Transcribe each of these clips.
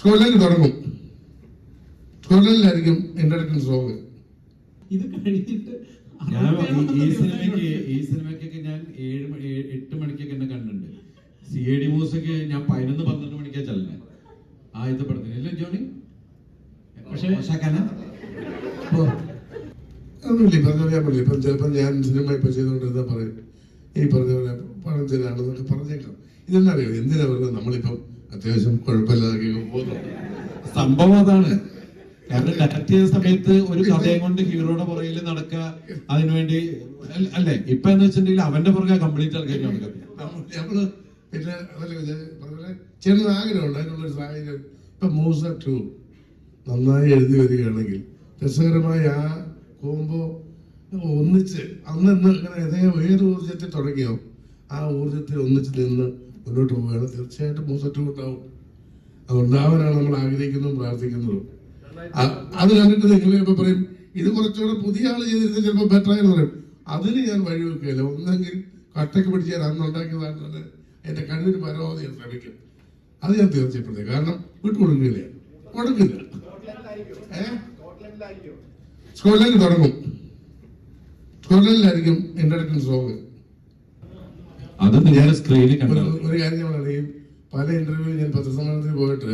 Scotland തുടങ്ങും. സ്കോട്ട്ലൻഡിലായിരിക്കും introduction song ഇത് കഴിഞ്ഞിട്ട് ഞാൻ ഈ- സിനിമയ്ക്ക് ഈ സിനിമയ്ക്കൊക്കെ ഞാൻ ഏഴ് എട്ട് മണിക്കൊക്കെ എന്നെ കണ്ടിട്ടുണ്ട്. സി എ ഡി മൂസൊക്കെ ഞാൻ പതിനൊന്ന് പന്ത്രണ്ട് മണിക്കാ ചെല്ലണേ ആദ്യത്തെ പടത്തിന്. ഇല്ല ജോണി? പക്ഷേ- ഷാക്കാന? അതൊന്നുമില്ല ഈ പറഞ്ഞ പോലെ ഞാൻ പറയില്ല. ഇപ്പം ചിലപ്പോൾ ഞാൻ സിനിമ ഇപ്പം ചെയ്തുകൊണ്ടിരുന്ന പറയും. ഈ പറഞ്ഞ പോലെ പണം തരാണെന്നൊക്കെ പറഞ്ഞേക്കാം. ഇതെന്നറിയോ എന്തിനാ പറയുന്നത് നമ്മളിപ്പം അത്യാവശ്യം കുഴപ്പമില്ലാതെ പോകുന്നുണ്ട് സംഭവം അതാണ്. കാരണം ഡയറക്ട് ചെയ്ത സമയത്ത് ഒരു കഥയും കൊണ്ട് ഹീറോയുടെ പുറകിൽ നടക്കുക അതിനുവേണ്ടി അല്ലെ ഇപ്പൊ എന്ന് വെച്ചിട്ടുണ്ടെങ്കിൽ അവന്റെ പുറകെ കംപ്ലീറ്റ് ആൾക്കാർ നമ്മൾ പിന്നെ അതല്ല ഞാൻ പറഞ്ഞ പോലെ ചെറിയ ആഗ്രഹമുണ്ട് അതിനുള്ളൊരു സാഹചര്യം. ഇപ്പൊ മൂസ ടു നന്നായി എഴുതി വരികയാണെങ്കിൽ രസകരമായ ആ കോമ്പോ ഒന്നിച്ച് അന്ന് ഇന്ന് ഇങ്ങനെ ഏതേ ഏത് ഊർജത്തിൽ തുടങ്ങിയോ ആ ഊർജത്തിൽ ഒന്നിച്ച് നിന്ന് മുന്നോട്ട് പോവുകയാണ്. തീർച്ചയായിട്ടും പോസിറ്റീവ് ഉണ്ടാവും. അത് ഉണ്ടാവാനാണ് നമ്മൾ ആഗ്രഹിക്കുന്നതും പ്രാർത്ഥിക്കുന്നതും. അത് കണ്ടിട്ട് നിങ്ങൾ ഇപ്പൊ പറയും ഇത് കുറച്ചുകൂടെ പുതിയ ആൾ ചെയ്തിരുന്ന ചിലപ്പോൾ ബെറ്റർ ആയെന്ന് പറയും. അതിന് ഞാൻ വഴിവെക്കുകയില്ല. ഒന്നെങ്കിൽ കട്ടക്ക് പിടിച്ച് ഞാൻ അന്ന് ഉണ്ടാക്കിയതാണ് തന്നെ എന്റെ കഴിവിന് പരമാവധി ഞാൻ ശ്രമിക്കും. അത് ഞാൻ തീർച്ചപ്പെടുത്തി കാരണം വിട്ടുകൊടുക്കില്ല കൊടുക്കില്ല. സ്കോട്ട്ലൻഡ് തുടങ്ങും. സ്കോട്ട്ലൻഡിലായിരിക്കും ഇൻട്രഡക്ഷൻ സോങ് അത് നിങ്ങളുടെ സ്ക്രീനിൽ ഒരു കാര്യം പല ഇന്റർവ്യൂ ഞാൻ പത്രസമ്മേളനത്തിൽ പോയിട്ട്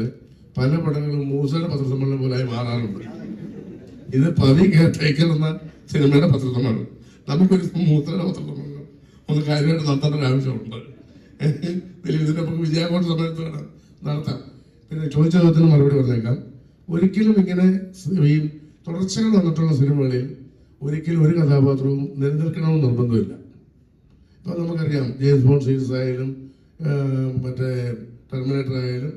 പല പടങ്ങളും മൂസയുടെ പത്രസമ്മേളനം പോലായി മാറാറുണ്ട്. ഇത് പവി കേട്ടേക്കൽ എന്ന സിനിമയുടെ പത്രസമ്മേളനം. നമുക്കൊരു മൂസയുടെ പത്രസമ്മേളനം ഒന്ന് കാര്യമായിട്ട് നടത്തേണ്ട ആവശ്യമുണ്ട്. ഇതിന്റെ ഇതിന് നമുക്ക് വിജയാഘോഷ സമയത്ത് വേണം നടത്താം. പിന്നെ ചോദിച്ച ചോദ്യത്തിന് മറുപടി പറഞ്ഞേക്കാം. ഒരിക്കലും ഇങ്ങനെ തുടർച്ചകൾ വന്നിട്ടുള്ള സിനിമകളിൽ ഒരിക്കലും ഒരു കഥാപാത്രവും നിലനിൽക്കണമെന്ന് നിർബന്ധമില്ല. ഇപ്പൊ നമുക്കറിയാം. ജെയിംസ് ബോൺ സീരീസ് ആയാലും മറ്റേ ടെർമിനേറ്റർ ആയാലും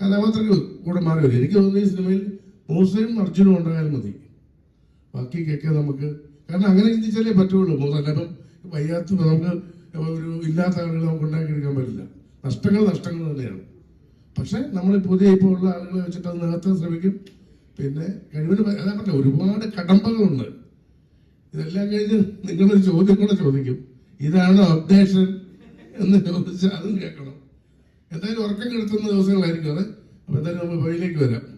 കഥാപാത്രങ്ങൾ കൂടെ മാറി വരും. എനിക്ക് തോന്നുന്നു ഈ സിനിമയിൽ മൂസയും അർജുനും ഉണ്ടായാലും മതി. ബാക്കിയൊക്കെ നമുക്ക് കാരണം അങ്ങനെ ചിന്തിച്ചാലേ പറ്റുള്ളൂ. മൂസ അല്ല വയ്യാത്ത നമുക്ക് ഒരു ഇല്ലാത്ത ആളുകൾ നമുക്ക് ഉണ്ടാക്കിയെടുക്കാൻ പറ്റില്ല. നഷ്ടങ്ങൾ നഷ്ടങ്ങൾ തന്നെയാണ്. പക്ഷേ നമ്മൾ പുതിയ ഇപ്പോൾ ഉള്ള ആളുകളെ വെച്ചിട്ട് അത് നികത്താൻ ശ്രമിക്കും. പിന്നെ കഴിവിന് അതാ പറഞ്ഞ ഒരുപാട് കടമ്പകളുണ്ട്. ഇതെല്ലാം കഴിഞ്ഞ് നിങ്ങളൊരു ചോദ്യം കൂടെ ചോദിക്കും. ഇതാണ് അപ്ഡേഷൻ എന്ന് ചോദിച്ചാൽ അതും കേൾക്കണം. എന്തായാലും ഉറക്കം കിടത്തുന്ന ദിവസങ്ങളായിരിക്കും അത്. അപ്പൊ എന്തായാലും നമ്മൾ വഴിയിലേക്ക് വരാം.